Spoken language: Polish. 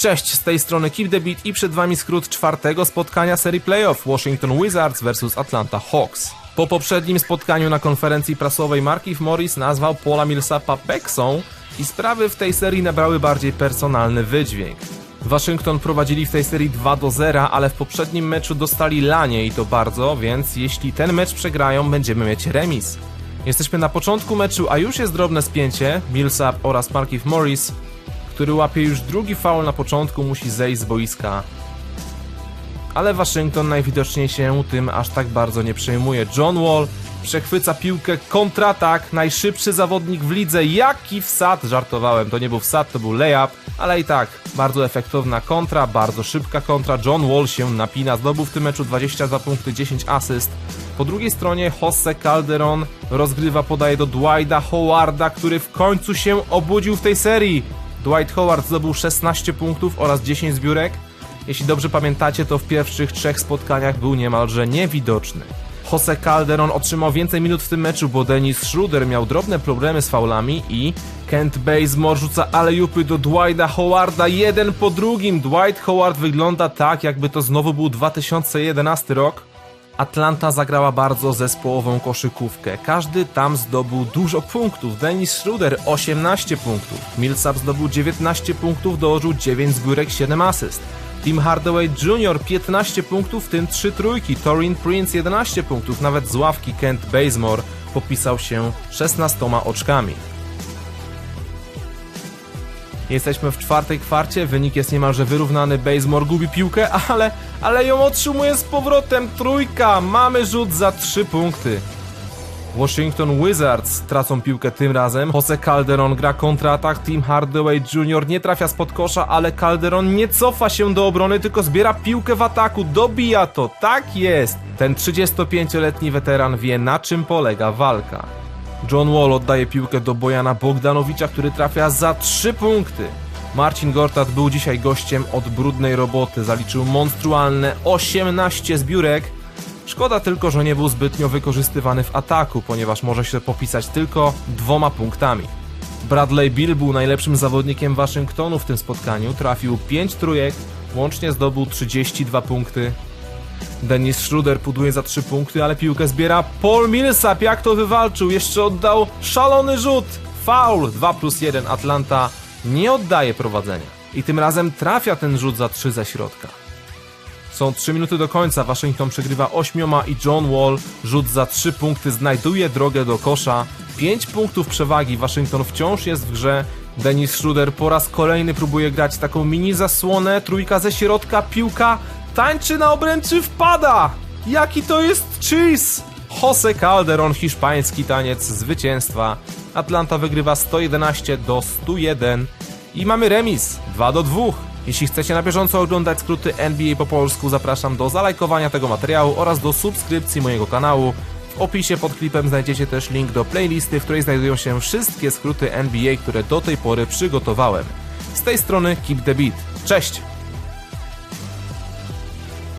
Cześć, z tej strony Keep the Beat i przed wami skrót czwartego spotkania serii playoff Washington Wizards vs Atlanta Hawks. Po poprzednim spotkaniu na konferencji prasowej Markif Morris nazwał Paula Millsapa Peksą i sprawy w tej serii nabrały bardziej personalny wydźwięk. Waszyngton prowadzili w tej serii 2 do 0, ale w poprzednim meczu dostali lanie i to bardzo, więc jeśli ten mecz przegrają, będziemy mieć remis. Jesteśmy na początku meczu, a już jest drobne spięcie. Millsap oraz Markif Morris który łapie już drugi faul na początku, musi zejść z boiska. Ale Waszyngton najwidoczniej się tym aż tak bardzo nie przejmuje. John Wall przechwyca piłkę, kontratak, najszybszy zawodnik w lidze. Jaki wsad! Żartowałem, to nie był wsad, to był layup, ale i tak bardzo efektowna kontra, bardzo szybka kontra. John Wall się napina, zdobył w tym meczu 22 punkty, 10 asyst. Po drugiej stronie Jose Calderon rozgrywa, podaje do Dwighta Howarda, który w końcu się obudził w tej serii. Dwight Howard zdobył 16 punktów oraz 10 zbiórek. Jeśli dobrze pamiętacie, to w pierwszych trzech spotkaniach był niemalże niewidoczny. Jose Calderon otrzymał więcej minut w tym meczu, bo Dennis Schroeder miał drobne problemy z faulami i Kent Bazemore rzuca alejupy do Dwighta Howarda jeden po drugim. Dwight Howard wygląda tak, jakby to znowu był 2011 rok. Atlanta zagrała bardzo zespołową koszykówkę. Każdy tam zdobył dużo punktów. Dennis Schroeder 18 punktów. Millsap zdobył 19 punktów, dołożył 9 zbiórek, 7 asyst. Tim Hardaway Jr. 15 punktów, w tym 3 trójki. Torin Prince 11 punktów. Nawet z ławki Kent Bazemore popisał się 16 oczkami. Jesteśmy w czwartej kwarcie, wynik jest niemalże wyrównany, Bazemore gubi piłkę, ale, ale ją otrzymuje z powrotem, trójka, mamy rzut za trzy punkty. Washington Wizards tracą piłkę tym razem, Jose Calderon gra kontratak, Tim Hardaway Jr. nie trafia spod kosza, ale Calderon nie cofa się do obrony, tylko zbiera piłkę w ataku, dobija to, tak jest! Ten 35-letni weteran wie na czym polega walka. John Wall oddaje piłkę do Bojana Bogdanowicza, który trafia za 3 punkty. Marcin Gortat był dzisiaj gościem od brudnej roboty, zaliczył monstrualne 18 zbiórek. Szkoda tylko, że nie był zbytnio wykorzystywany w ataku, ponieważ może się popisać tylko dwoma punktami. Bradley Bill był najlepszym zawodnikiem Waszyngtonu w tym spotkaniu, trafił 5 trójek, łącznie zdobył 32 punkty. Dennis Schroeder puduje za 3 punkty, ale piłkę zbiera Paul Millsap. Jak to wywalczył? Jeszcze oddał szalony rzut. Foul 2 plus 1. Atlanta nie oddaje prowadzenia. I tym razem trafia ten rzut za 3 ze środka. Są 3 minuty do końca. Waszyngton przegrywa 8 i John Wall rzut za 3 punkty znajduje drogę do kosza. 5 punktów przewagi. Waszyngton wciąż jest w grze. Dennis Schroeder po raz kolejny próbuje grać taką mini zasłonę. Trójka ze środka, piłka tańczy na obręczy, wpada! Jaki to jest cheese! Jose Calderon, hiszpański taniec zwycięstwa. Atlanta wygrywa 111 do 101 i mamy remis 2 do 2. Jeśli chcecie na bieżąco oglądać skróty NBA po polsku, zapraszam do zalajkowania tego materiału oraz do subskrypcji mojego kanału. W opisie pod klipem znajdziecie też link do playlisty, w której znajdują się wszystkie skróty NBA, które do tej pory przygotowałem. Z tej strony Keep the Beat. Cześć!